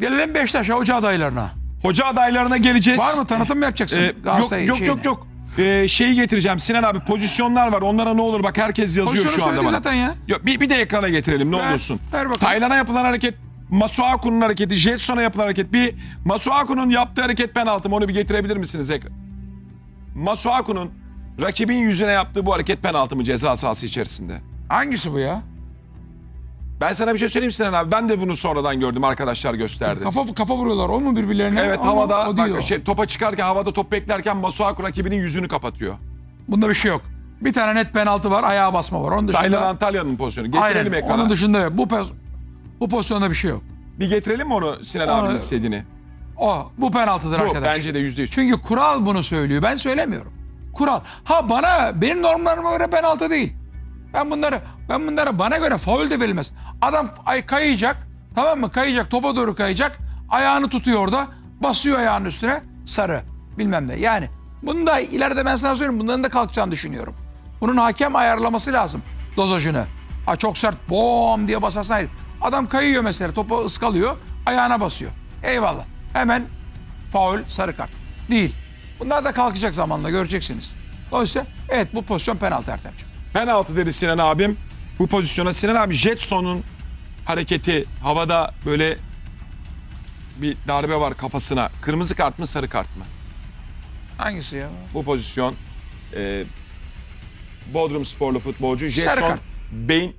Gelelim Beşiktaş'a hoca adaylarına. Hoca adaylarına geleceğiz. Var mı tanıtım mı yapacaksın? Ee, yok yok şeyine? yok yok. Ee, şeyi getireceğim Sinan abi pozisyonlar var onlara ne olur bak herkes yazıyor Pozisyonu şu anda bana. zaten ya. Yok, bir, bir de ekrana getirelim ne Ver, olursun. ver bakalım. Taylan'a yapılan hareket Masuaku'nun hareketi, Jetson'a yapılan hareket. Bir Masuaku'nun yaptığı hareket penaltı mı onu bir getirebilir misiniz ekran? Masuaku'nun rakibin yüzüne yaptığı bu hareket penaltı mı ceza sahası içerisinde? Hangisi bu ya? Ben sana bir şey söyleyeyim Sinan abi. Ben de bunu sonradan gördüm arkadaşlar gösterdi. Kafa kafa vuruyorlar o mu birbirlerine? Evet Ama havada o bak, şey, topa çıkarken havada top beklerken Masuaku rakibinin yüzünü kapatıyor. Bunda bir şey yok. Bir tane net penaltı var, ayağa basma var. Onun dışında Taylan Antalya'nın pozisyonu. Getirelim Aynen. ekrana. Onun dışında yok. Bu poz- bu pozisyonda bir şey yok. Bir getirelim mi onu Sinan Onu- abinin istediğini? O bu penaltıdır Bu arkadaş. bence de yüzde yüz. Çünkü kural bunu söylüyor. Ben söylemiyorum. Kural. Ha bana benim normlarıma göre penaltı değil. Ben bunları ben bunlara bana göre faul de verilmez. Adam ay kayacak. Tamam mı? Kayacak. Topa doğru kayacak. Ayağını tutuyor orada. Basıyor ayağının üstüne. Sarı. Bilmem ne. Yani bunu da ileride ben sana söyleyeyim. Bunların da kalkacağını düşünüyorum. Bunun hakem ayarlaması lazım. Dozajını. Ha çok sert bom diye basarsan hayır. Adam kayıyor mesela. Topu ıskalıyor. Ayağına basıyor. Eyvallah. Hemen faul sarı kart. Değil. Bunlar da kalkacak zamanla göreceksiniz. Dolayısıyla evet bu pozisyon penaltı Ertemciğim. Penaltı dedi Sinan abim. Bu pozisyona Sinan abi Jetson'un hareketi havada böyle bir darbe var kafasına. Kırmızı kart mı sarı kart mı? Hangisi ya? Bu pozisyon e, Bodrum sporlu futbolcu Jetson kart. beyin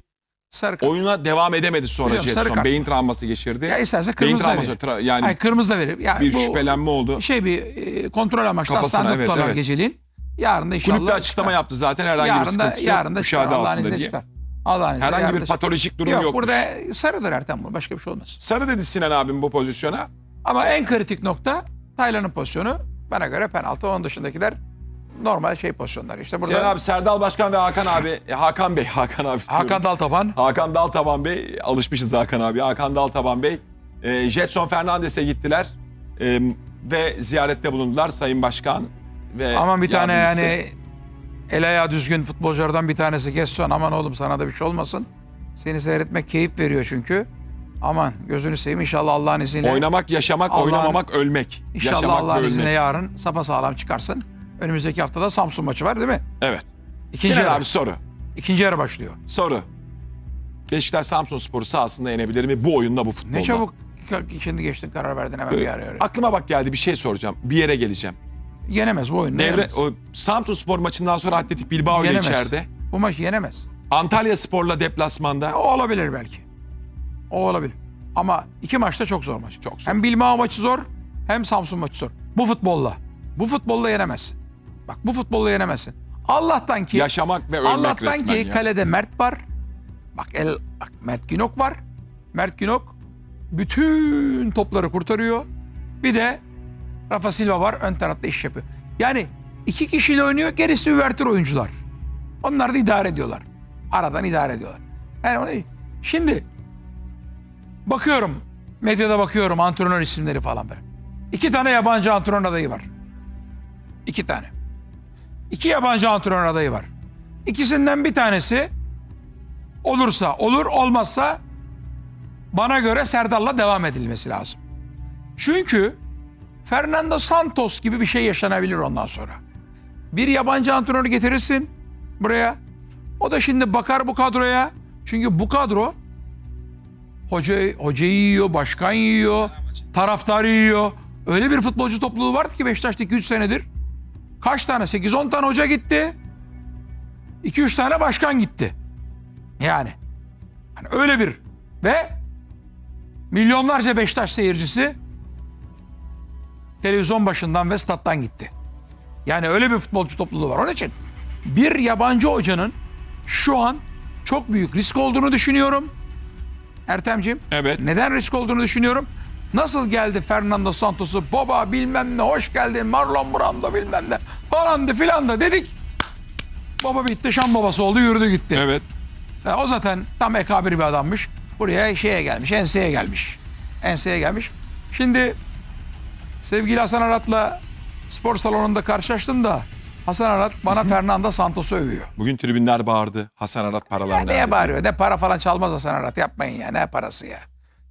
Sarı kart. oyuna devam edemedi sonra Biliyorum, sarı Jetson. kart. Beyin travması geçirdi. Ya isterse beyin kırmızı da travması verir. tra- yani Hayır kırmızı da verir. Ya bir bu şüphelenme oldu. Şey bir e, kontrol amaçlı Kafasına, hastanede evet, evet. geceliğin. Yarın da inşallah Kulüpte açıklama çıkar. yaptı zaten herhangi bir Yarın da, sıkıntısı yok. yarın da çıkar. Allah'ın izniyle diye. çıkar. Allah'ın izniyle Herhangi yarın bir da çıkar. patolojik durum Yok yokmuş. burada sarıdır Ertem bu. Başka bir şey olmaz. Sarı dedi Sinan abim bu pozisyona. Ama en kritik nokta Taylan'ın pozisyonu. Bana göre penaltı. Onun dışındakiler normal şey pozisyonları. İşte burada Sinan abi Serdal Başkan ve Hakan abi, e, Hakan Bey, Hakan abi. diyorum. Hakan Daltaban Hakan Daltaban Bey, alışmışız Hakan abi. Hakan Daltaban Bey, e, Jetson Fernandes'e gittiler e, ve ziyarette bulundular Sayın Başkan ve Aman bir tane yardımcısı. yani el ayağı düzgün futbolculardan bir tanesi Gesson. Aman oğlum sana da bir şey olmasın. Seni seyretmek keyif veriyor çünkü. Aman gözünü seveyim inşallah Allah'ın izniyle. Oynamak, yaşamak, Allah'ın- oynamamak, ölmek. İnşallah yaşamak ve Allah'ın ölmek. izniyle yarın sapasağlam çıkarsın. Önümüzdeki haftada Samsun maçı var değil mi? Evet. İkinci Sinan yarı. abi soru. İkinci yarı başlıyor. Soru. Beşiktaş Samsun Sporu sahasında yenebilir mi bu oyunda bu futbolda? Ne çabuk ka- şimdi geçtin karar verdin hemen bir araya. Aklıma bak geldi bir şey soracağım. Bir yere geleceğim. Yenemez bu oyunu. Devre, yenemez. o Samsun Spor maçından sonra Atletik Bilbao ile Yenemez. içeride. Bu maç yenemez. Antalya Spor'la deplasmanda. O olabilir belki. O olabilir. Ama iki maçta çok zor maç. Çok zor. Hem Bilbao maçı zor hem Samsun maçı zor. Bu futbolla. Bu futbolla yenemezsin. Bak bu futbolla yenemezsin. Allah'tan ki Yaşamak ve ölmek Allah'tan resmen ki ya. kalede Mert var. Bak el bak Mert Günok var. Mert Günok bütün topları kurtarıyor. Bir de Rafa Silva var ön tarafta iş yapıyor. Yani iki kişiyle oynuyor gerisi üvertür oyuncular. Onlar da idare ediyorlar. Aradan idare ediyorlar. Yani onu, şimdi bakıyorum medyada bakıyorum antrenör isimleri falan böyle. İki tane yabancı antrenör adayı var. İki tane. İki yabancı antrenör adayı var. İkisinden bir tanesi olursa olur olmazsa bana göre Serdar'la devam edilmesi lazım. Çünkü Fernando Santos gibi bir şey yaşanabilir ondan sonra. Bir yabancı antrenör getirirsin buraya. O da şimdi bakar bu kadroya. Çünkü bu kadro hoca, hocayı yiyor, başkan yiyor, taraftarı yiyor. Öyle bir futbolcu topluluğu vardı ki Beşiktaş'ta 2-3 senedir. Kaç tane? 8-10 tane hoca gitti. 2-3 tane başkan gitti. Yani. yani öyle bir. Ve milyonlarca Beşiktaş seyircisi televizyon başından ve stat'tan gitti. Yani öyle bir futbolcu topluluğu var. Onun için bir yabancı hocanın şu an çok büyük risk olduğunu düşünüyorum. Ertemciğim. Evet. Neden risk olduğunu düşünüyorum. Nasıl geldi Fernando Santos'u baba bilmem ne hoş geldin Marlon Brando bilmem ne falan da filan da dedik. Baba bitti şam babası oldu yürüdü gitti. Evet. E, o zaten tam ekabir bir adammış. Buraya şeye gelmiş, enseye gelmiş. Enseye gelmiş. Şimdi sevgili Hasan Arat'la spor salonunda karşılaştım da Hasan Arat bana Fernando Santos'u övüyor. Bugün tribünler bağırdı. Hasan Arat paralarını. Ya neye bağırıyor? Ne para falan çalmaz Hasan Arat. Yapmayın ya. Ne parası ya.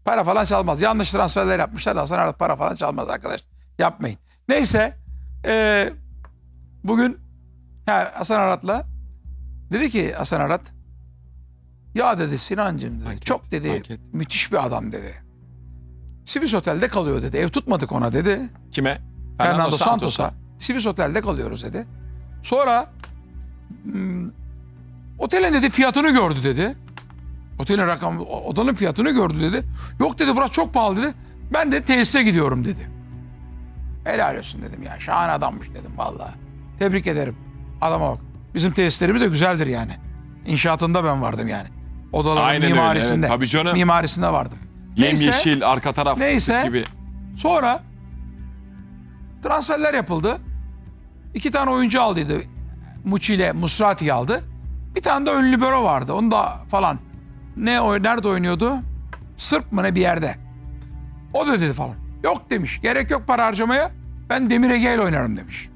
Para falan çalmaz. Yanlış transferler yapmışlar da Hasan Arat para falan çalmaz arkadaş. Yapmayın. Neyse. eee, bugün ha, Hasan Arat'la dedi ki Hasan Arat ya dedi Sinancım dedi. Hak et, çok dedi hak et. müthiş bir adam dedi. Sivis Otel'de kalıyor dedi. Ev tutmadık ona dedi. Kime? Fernando, Santos'a. Sivis Otel'de kalıyoruz dedi. Sonra hmm, otelin dedi fiyatını gördü dedi. Otelin rakam odanın fiyatını gördü dedi. Yok dedi burası çok pahalı dedi. Ben de tesise gidiyorum dedi. Helal olsun dedim ya. Şahane adammış dedim vallahi. Tebrik ederim. Adama bak. Bizim tesislerimiz de güzeldir yani. İnşaatında ben vardım yani. Odaların Aynen öyle, mimarisinde. evet. Tabii canım. Mimarisinde vardım. Neyse. Yemyeşil arka taraf Neyse. fıstık gibi. Sonra transferler yapıldı. İki tane oyuncu aldıydı. Muçi ile Musrati'yi aldı. Bir tane de ön libero vardı. Onu da falan. Ne o nerede oynuyordu? Sırp mı ne bir yerde. O da dedi falan. Yok demiş. Gerek yok para harcamaya. Ben Demir Ege ile oynarım demiş.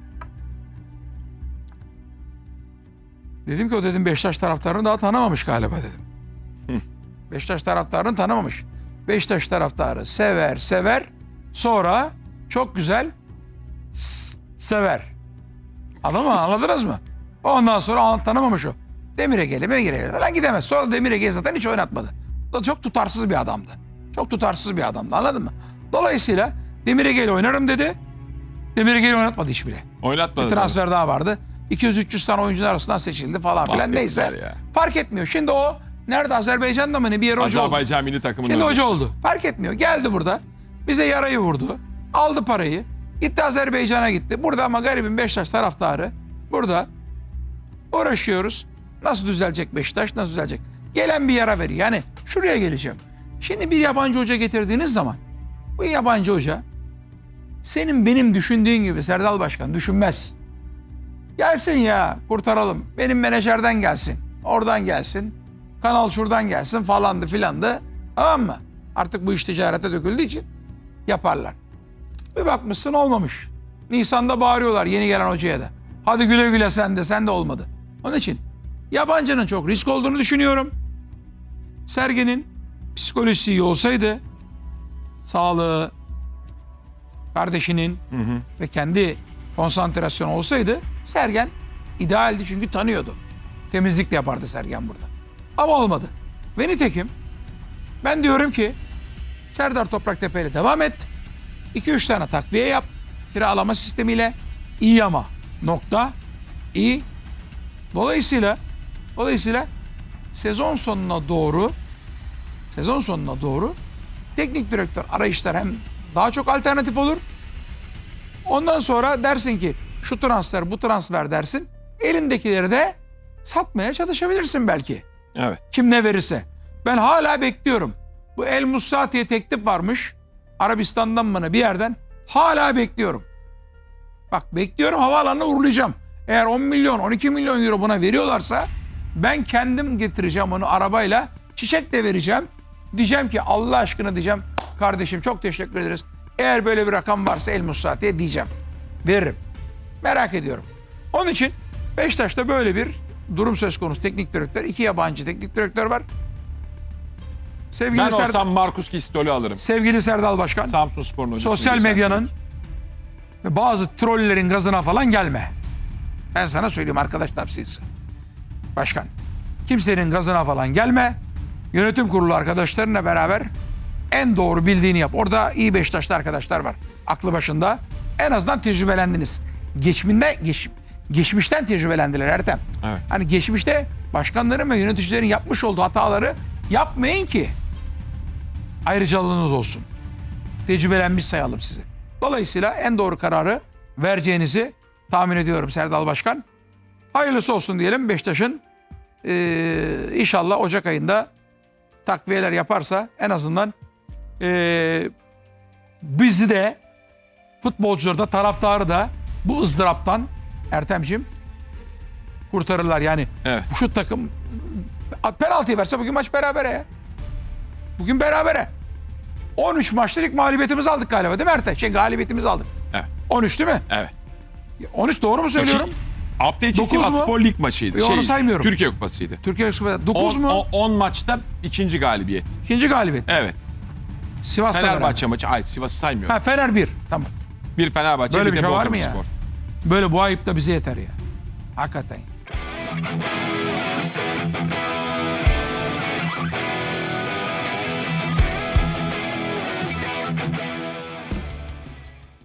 Dedim ki o dedim Beşiktaş taraftarını daha tanımamış galiba dedim. Beşiktaş taraftarını tanımamış. Beşiktaş taraftarı sever sever sonra çok güzel sever. Anladın mı? Anladınız mı? Ondan sonra an- tanımamış o. Demir Ege'li Megire'li falan gidemez. Sonra Demir Ege'yi zaten hiç oynatmadı. O da çok tutarsız bir adamdı. Çok tutarsız bir adamdı anladın mı? Dolayısıyla Demir Ege'yle oynarım dedi. Demir Ege'yi oynatmadı hiç bile. Oynatmadı. Bir transfer daha vardı. 200-300 tane oyuncular arasından seçildi falan filan neyse. Ya. Fark etmiyor. Şimdi o nerede Azerbaycan'da mı ne bir yere hoca oldu. Azerbaycan milli takımının Şimdi hoca oldu. Fark etmiyor. Geldi burada. Bize yarayı vurdu. Aldı parayı. Gitti Azerbaycan'a gitti. Burada ama garibin Beşiktaş taraftarı. Burada uğraşıyoruz. Nasıl düzelecek Beşiktaş? Nasıl düzelecek? Gelen bir yara veriyor. Yani şuraya geleceğim. Şimdi bir yabancı hoca getirdiğiniz zaman bu yabancı hoca senin benim düşündüğün gibi Serdal Başkan düşünmez. Gelsin ya kurtaralım. Benim menajerden gelsin. Oradan gelsin. Kanal şuradan gelsin falandı filandı. Tamam mı? Artık bu iş ticarete döküldüğü için yaparlar. Bir bakmışsın olmamış. Nisan'da bağırıyorlar yeni gelen hocaya da. Hadi güle güle sen de sen de olmadı. Onun için yabancının çok risk olduğunu düşünüyorum. Sergen'in psikolojisi iyi olsaydı sağlığı, kardeşinin ve kendi konsantrasyonu olsaydı Sergen idealdi çünkü tanıyordu. Temizlik de yapardı Sergen burada. Ama olmadı. Ve nitekim ben diyorum ki Serdar Topraktepe ile devam et. 2-3 tane takviye yap. Kiralama sistemiyle iyi ama nokta iyi. Dolayısıyla dolayısıyla sezon sonuna doğru sezon sonuna doğru teknik direktör arayışlar hem daha çok alternatif olur. Ondan sonra dersin ki şu transfer bu transfer dersin. Elindekileri de satmaya çalışabilirsin belki. Evet. Kim ne verirse. Ben hala bekliyorum. Bu El Musati'ye teklif varmış. Arabistan'dan bana bir yerden. Hala bekliyorum. Bak bekliyorum havaalanına uğurlayacağım. Eğer 10 milyon 12 milyon euro buna veriyorlarsa ben kendim getireceğim onu arabayla. Çiçek de vereceğim. Diyeceğim ki Allah aşkına diyeceğim. Kardeşim çok teşekkür ederiz. Eğer böyle bir rakam varsa El Musati'ye diyeceğim. Veririm. Merak ediyorum. Onun için Beşiktaş'ta böyle bir durum söz konusu. Teknik direktör, iki yabancı teknik direktör var. Sevgili, Ben Ser- olsam Markus Gistol'ü alırım. sevgili Serdal Başkan, Samsun Spor'un hocası. sosyal medyanın ve bazı trollerin gazına falan gelme. Ben sana söyleyeyim arkadaş tavsiyesi. Başkan, kimsenin gazına falan gelme. Yönetim kurulu arkadaşlarınla beraber en doğru bildiğini yap. Orada iyi Beşiktaşlı arkadaşlar var. Aklı başında. En azından tecrübelendiniz. Geçminde, geç, geçmişten tecrübelendiler Ertem. Evet. Hani geçmişte başkanların ve yöneticilerin yapmış olduğu hataları yapmayın ki ayrıcalığınız olsun. Tecrübelenmiş sayalım sizi. Dolayısıyla en doğru kararı vereceğinizi tahmin ediyorum Serdal Başkan. Hayırlısı olsun diyelim Beşiktaş'ın eee, inşallah Ocak ayında takviyeler yaparsa en azından eee, bizi de futbolcuları da taraftarı da bu ızdıraptan Ertem'cim kurtarırlar. Yani Evet. şu takım penaltıyı verse bugün maç berabere ya. Bugün berabere. 13 maçta ilk mağlubiyetimizi aldık galiba değil mi Ertem? Şey galibiyetimizi aldık. Evet. 13 değil mi? Evet. 13 doğru mu söylüyorum? Hafta içi? Sivasspor Lig maçıydı. Yo, onu saymıyorum. Türkiye Kupası'ydı. Türkiye Kupası 9 10, mu? 10 maçta ikinci galibiyet. İkinci galibiyet. Evet. Sivas'la Fenerbahçe maçı. Ay Sivas'ı saymıyorum. Ha Fener 1. Tamam. Bir Fenerbahçe Böyle bir, bir şey var mı ya? Spor. Böyle bu ayıp da bize yeter ya. Hakikaten.